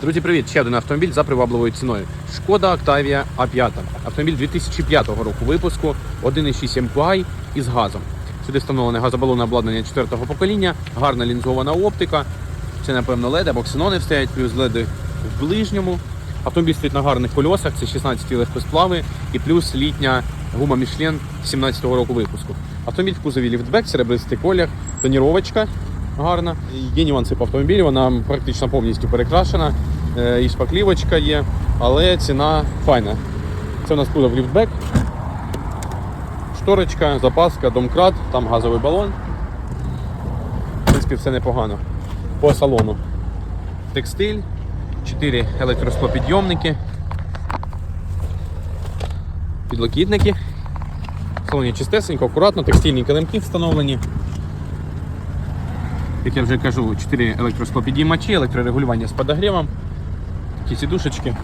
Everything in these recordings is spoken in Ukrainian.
Друзі, привіт! Ще один автомобіль за привабливою ціною. Шкода Octavia A5. Автомобіль 2005 року випуску, 1,6 MPI із газом. Сюди встановлене газобалонне обладнання 4-го покоління, гарна лінзована оптика. Це, напевно, LED або ксенони стоять, плюс LED в ближньому. Автомобіль стоїть на гарних кольосах, це 16 легкосплави і плюс літня гума Michelin 17-го року випуску. Автомобіль в кузові ліфтбек, серебристий колір, тоніровочка гарна. Є нюанси по автомобілю, вона практично повністю перекрашена. Е, І шпаклівочка є, але ціна файна. Це у нас кузов ліфтбек, шторочка, запаска, домкрат, там газовий балон. В принципі, все непогано. По салону. Текстиль, 4 електросклопідйомники, підлокітники. В салоні чистесенько, акуратно, текстильні килимки встановлені. Як я вже кажу, 4 електросклопідіймачі, електрорегулювання з подогрівом, такі сідушечки.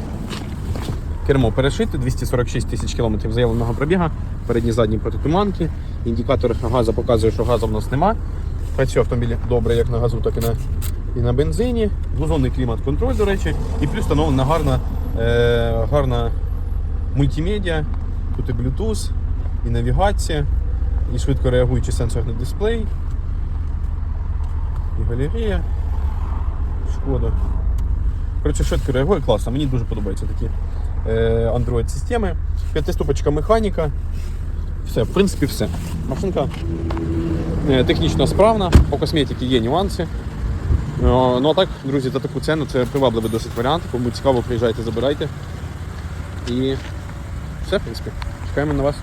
Кермо перешите, 246 тисяч кілометрів заявленого пробіга, передні задні протитуманки. Індикатор газу показує, що газу в нас нема. Працює автомобіль добре як на газу, так і на, і на бензині. Двозонний клімат-контроль, до речі, і плюс встановлена гарна, е, гарна мультимедіа. Тут і Bluetooth, і навігація, і швидко реагуючий сенсорний дисплей. І галерея. Шкода. Коротше, швидко реагує, класно. Мені дуже подобаються такі е, Android-системи. П'ятиступочка механіка. Все, в принципі, все. Машинка е, технічно справна, по косметиці є нюанси. Е, Ну а так, друзі, за таку ціну це привабливий досить варіант. Кому цікаво, приїжджайте, забирайте. І все, в принципі. Чекаємо на вас.